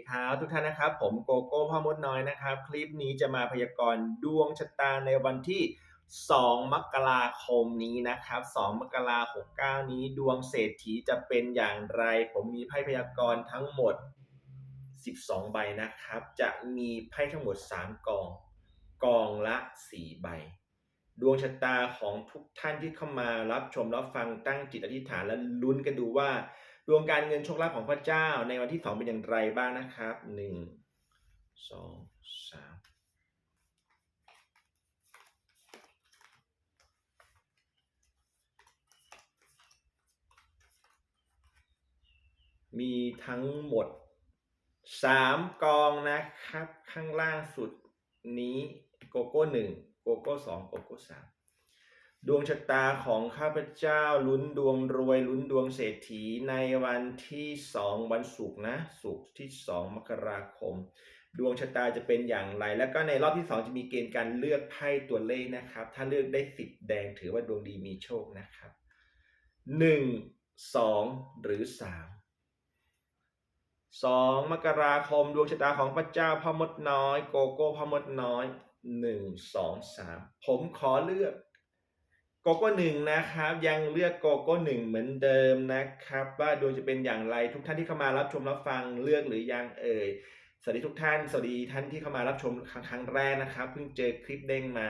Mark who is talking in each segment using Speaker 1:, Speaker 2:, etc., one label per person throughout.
Speaker 1: ดีครับทุกท่านนะครับ ผมโกโก้พ่อมดน้อยนะครับ คลิปนี้จะมาพยากรณ์ดวงชะตาในวันที่ 2 มกราคมนี้นะครับ 2 มกราคม69 นี้ดวงเศรษฐีจะเป็นอย่างไร ผมมีไพ่พยากรณ์ทั้งหมด 12 ใบนะครับ จะมีไพ่ทั้งหมด 3 กอง กองละ 4 ใบ ดวงชะตาของทุกท่านที่เข้ามารับชมรับฟังตั้งจิตอธิษฐานและลุ้นกันดูว่า ดวงการเงินโชคลาภของพระเจ้าในวันที่สองเป็นอย่างไรบ้างนะครับหนึ่งสองสามมีทั้งหมดสามกองนะครับ ข้างล่างสุดนี้โกโก้หนึ่งโกโก้สองโกโก้สาม ดวงชะตาของข้าพเจ้าลุ้นดวงรวยลุ้นดวงเศรษฐีในวันที่สองวันศุกร์นะศุกร์ที่สองมกราคม ดวงชะตาจะเป็นอย่างไร แล้วก็ในรอบที่สองจะมีเกณฑ์การเลือกไพ่ตัวเลขนะครับ ถ้าเลือกได้สิบแดงถือว่าดวงดีมีโชคนะครับหนึ่งสองหรือสามสองมกราคมดวงชะตาของพระเจ้าพ่อมดน้อย โกโก้พ่อมดน้อยหนึ่งสองสามผมขอเลือก โกโก้หนึ่งนะครับ ยังเลือกโกโก้หนึ่งเหมือนเดิมนะครับ ว่าดวงจะเป็นอย่างไรทุกท่านที่เข้ามารับชมรับฟังเลือกหรือยังเอ่ยสวัสดีทุกท่าน สวัสดีท่านที่เข้ามารับชมครั้งแรกนะครับ เพิ่งเจอคลิปเด้งมา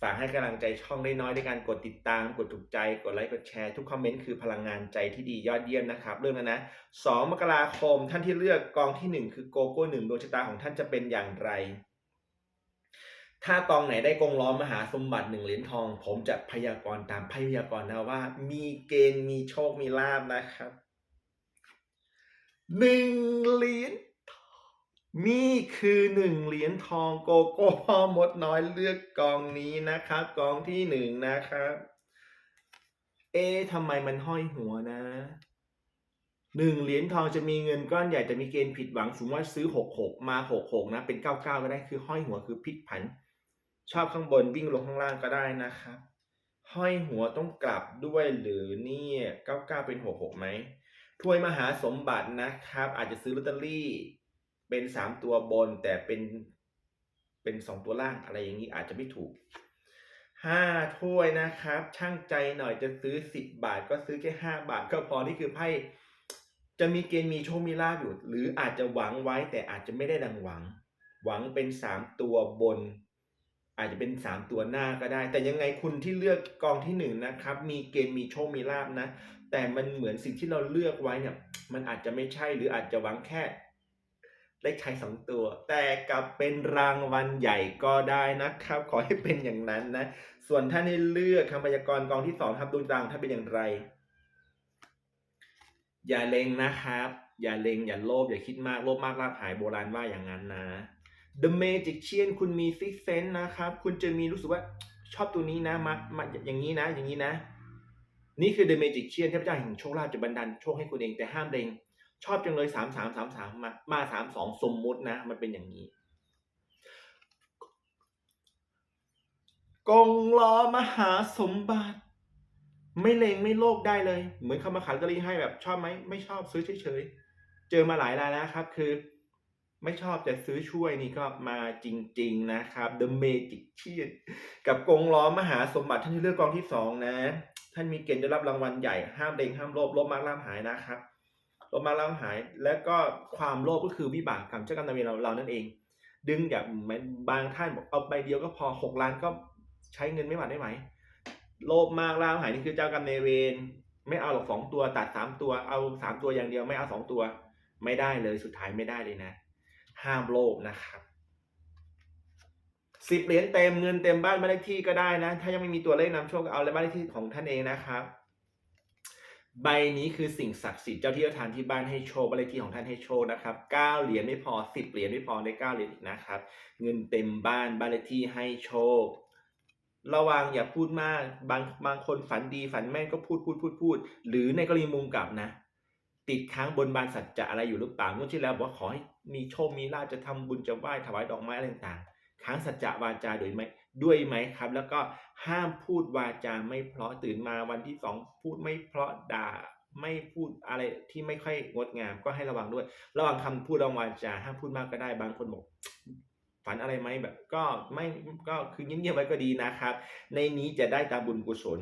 Speaker 1: ฝากให้กำลังใจช่องได้น้อยด้วยการกดติดตาม กดถูกใจ กดไลค์ กดแชร์ ทุกคอมเมนต์คือพลังงานใจที่ดียอดเยี่ยมนะครับ เรื่องนั้นนะสองมกราคมท่านที่เลือกกองที่หนึ่งคือโกโก้หนึ่งดวงชะตาของท่านจะเป็นอย่างไร ถ้ากองไหนได้กองล้อมมหาสมบัติหนึ่งเหรียญทอง ผมจะพยากรณ์ตามไพ่พยากรณ์นะว่า มีเกณฑ์มีโชคมีลาบนะครับหนึ่งเหรียญทองนี่คือหนึ่งเหรียญทองโกโก้พ่อมดน้อยเลือกกองนี้นะครับ กองที่หนึ่งนะครับ เอ๊ะทำไมมันห้อยหัวนะหนึ่งเหรียญทองจะมีเงินก้อนใหญ่แต่มีเกณฑ์ผิดหวังสมมติว่าซื้อหกหกมาหกหกนะ เป็นเก้าเก้าก็ได้คือห้อยหัวคือพลิกผัน ชอบข้างบนวิ่งลงข้างล่างก็ได้นะครับ ห้อยหัวต้องกลับด้วยหรือเนี่ยเก้าเก้าเป็นหกหกไหมถ้วยมหาสมบัตินะครับ อาจจะซื้อลอตเตอรี่ เป็นสามตัวบนแต่เป็นเป็นสองตัวล่างอะไรอย่างนี้อาจจะไม่ถูกห้าถ้วยนะครับ ช่างใจหน่อยจะซื้อสิบบาท ก็ซื้อแค่ห้าบาท ก็พอนี่คือไพ่จะมีเกณฑ์มีโชคมีลาภอยู่ หรืออาจจะหวังไว้แต่อาจจะไม่ได้ดังหวัง หวังเป็นสามตัวบน อาจจะเป็นสามตัวหน้าก็ได้ แต่ยังไงคุณที่เลือกกองที่หนึ่งนะครับ มีเกณฑ์มีโชคมีลาบนะ แต่มันเหมือนสิ่งที่เราเลือกไว้เนี่ยมันอาจจะไม่ใช่หรืออาจจะหวังแค่เลขไทยสองตัว แต่กลับเป็นรางวัลใหญ่ก็ได้นะครับ ขอให้เป็นอย่างนั้นนะ ส่วนท่านให้เลือกคำพยากรณ์กองที่สองครับดวงดาวถ้านเป็นอย่างไร อย่าเลงนะครับ อย่าเลงอย่าโลภอย่าคิดมากโลภมากลาภหายโบราณว่าอย่างนั้นนะ The Magician คุณมี Six Sense นะครับ คุณจะมีรู้สึกว่าชอบตัวนี้นะมามาอย่างนี้นะ อย่างนี้นะ นี่คือ The Magician เทพเจ้าแห่งโชคลาภจะบันดาลโชคให้คุณเองแต่ห้ามเลงชอบจังเลยสามสามสามสามมามาสามสองสมมุตินะ มันเป็นอย่างนี้กงล้อมหาสมบัติ ไม่เลงไม่โลภได้เลย เหมือนเขามาขายลอตเตอรี่ให้แบบชอบไหมไม่ชอบซื้อเฉยๆเจอมาหลายรายแล้วครับ คือ ไม่ชอบแต่ซื้อช่วยนี่ก็มาจริง ๆนะครับ The Magician กับกงล้อมหาสมบัติท่านที่เลือกกองที่สองนะ ท่านมีเกณฑ์ได้รับรางวัลใหญ่ห้ามเล็งห้ามโลภโลภมากล่ามหายนะครับลบมาแล้วหาย แล้วก็ความโลภก็คือวิบากกรรมเจ้ากรรมนายเวรเราเรานั่นเอง ดึงอย่างบางท่านบอกเอาใบเดียวก็พอหกล้านก็ใช้เงินไม่หวาดไม่ไหวโลภมากล่ามหายนี่คือเจ้ากรรมนายเวรไม่เอาหรอกสองตัวตัดสามตัวเอาสามตัวอย่างเดียวไม่เอาสองตัว ไม่ได้เลยสุดท้ายไม่ได้เลยนะ ห้ามโลภนะครับสิบเหรียญเต็มเงินเต็มบ้านบ้านเลขที่ก็ได้นะ ถ้ายังไม่มีตัวเลขนำโชคเอาเลยบ้านเลขที่ของท่านเองนะครับ ใบนี้คือสิ่งศักดิ์สิทธิ์เจ้าที่เจ้าทางที่บ้านให้โชคบ้านเลขที่ของท่านให้โชคนะครับเก้าเหรียญไม่พอสิบเหรียญไม่พอได้เก้าเหรียญอีกนะครับ เงินเต็มบ้านบ้านเลขที่ให้โชค ระวังอย่าพูดมากบางบางคนฝันดีฝันแม่นก็พูดพูดพูดพูด หรือในกรณีมุมกลับนะ ติดค้างบนบานสัจจะอะไรอยู่หรือเปล่างวดที่แล้วบอกว่าขอให้มีโชคมีลาภจะทำบุญจะไหว้ถวายดอกไม้อะไรต่างๆค้างสัจจะวาจาโดยไหมด้วยไหมครับ แล้วก็ห้ามพูดวาจาไม่เพราะตื่นมาวันที่สองพูดไม่เพราะด่าไม่พูดอะไรที่ไม่ค่อยงดงามก็ให้ระวังด้วย ระวังคำพูดระวังวาจาห้ามพูดมากก็ได้บางคนบอกฝันอะไรไหมแบบก็ไม่ก็คือเงียบๆไว้ก็ดีนะครับ ในนี้จะได้ตามบุญกุศล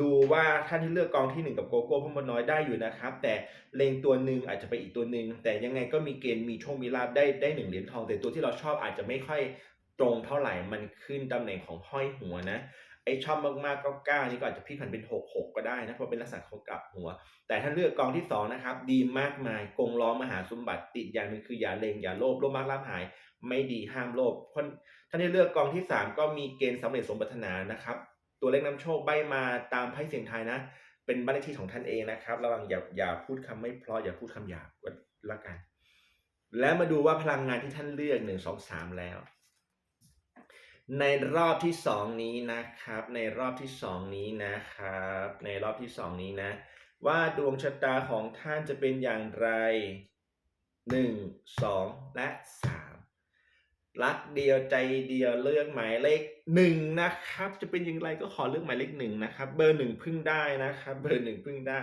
Speaker 1: ดูว่าท่านที่เลือกกองที่หนึ่งกับโกโก้พ่อมดน้อยได้อยู่นะครับ แต่เลงตัวหนึ่งอาจจะไปอีกตัวหนึ่งแต่ยังไงก็มีเกณฑ์มีโชคมีลาบได้ได้หนึ่งเหรียญทองแต่ตัวที่เราชอบอาจจะไม่ค่อยตรงเท่าไหร่มันขึ้นตำแหน่งของห้อยหัวนะไอชอบมากๆก็เก้านี่ก็อาจจะพลิกผันเป็นหกหกก็ได้นะเพราะเป็นลักษณะของกลับหัว แต่ถ้าเลือกกองที่สองนะครับ ดีมากมายกงล้อมหาสมบัติติดอย่างหนึงคืออย่าเลงอย่าโลภโลภมากลาภหาย ไม่ดีห้ามโลภท่านที่เลือกกองที่สามก็มีเกณฑ์สำเร็จสมปรารถนานะครับ ตัวเลขนำโชคใบมาตามไพ่เสียงไทายนะ เป็นบ้านเลขที่ของท่านเองนะครับ ระวังอย่าอย่าพูดคำไม่เพราะอย่าพูดคำหยาบก็แล้วกัน แล้วมาดูว่าพลังงานที่ท่านเลือกหนึ่งสองสามแล้ว ในรอบที่สองนี้นะครับ ในรอบที่สองนี้นะครับ ในรอบที่สองนี้นะ ว่าดวงชะตาของท่านจะเป็นอย่างไรหนึ่งสองและสาม รักเดียวใจเดียวเลือกหมายเลขหนึ่งนะครับ จะเป็นอย่างไรก็ขอเลือกหมายเลขหนึ่งนะครับ เบอร์หนึ่งพึ่งได้นะครับ เบอร์หนึ่งพึ่งได้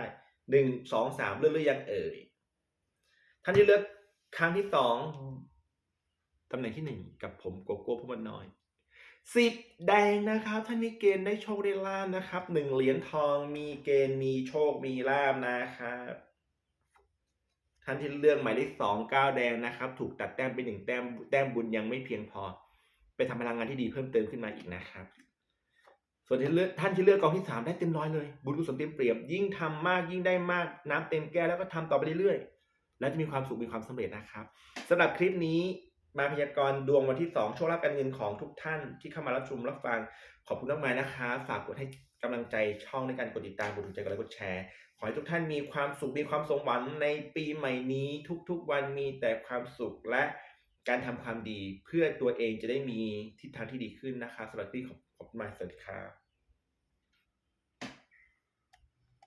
Speaker 1: หนึ่งสองสามเลือกหรือยังเอ่ยท่านที่เลือกครั้งที่สองตำแหน่งที่หนึ่งกับผมโกโก้ผู้มันน้อยสิบแดงนะครับ ท่านนี้เกณฑ์ได้โชคได้ลาบนะครับหนึ่งเหรียญทองมีเกณฑ์มีโชคมีลาบนะครับ ท่านที่เลือกหมายเลขสองเก้าแดงนะครับ ถูกตัดแต้มไปหนึ่งแต้มแต้มบุญยังไม่เพียงพอ ไปทำพลังงานที่ดีเพิ่มเติมขึ้นมาอีกนะครับ ส่วนที่เลือกท่านที่เลือกกองที่สามได้เต็มร้อยเลย บุญกุศลเต็มเปรียมยิ่งทำมากยิ่งได้มาก น้ำเต็มแก้วแล้วก็ทำต่อไปเรื่อยๆ แล้วจะมีความสุขมีความสำเร็จนะครับสำหรับคลิปนี้มาพยากรณ์ดวงวันที่2โชคลาภการเงินของทุกท่านที่เข้ามารับชมรับฟังขอบคุณมากมายนะคะ ฝากกดให้กำลังใจช่องในการกดติดตามกดถูกใจกดไลค์กดแชร์ ขอให้ทุกท่านมีความสุขมีความสมหวังในปีใหม่นี้ทุกๆวันมีแต่ความสุขและการทำความดีเพื่อตัวเองจะได้มีทิศทางที่ดีขึ้นนะคะสำหรับที่ขอบคุณมากสวัสดีครับ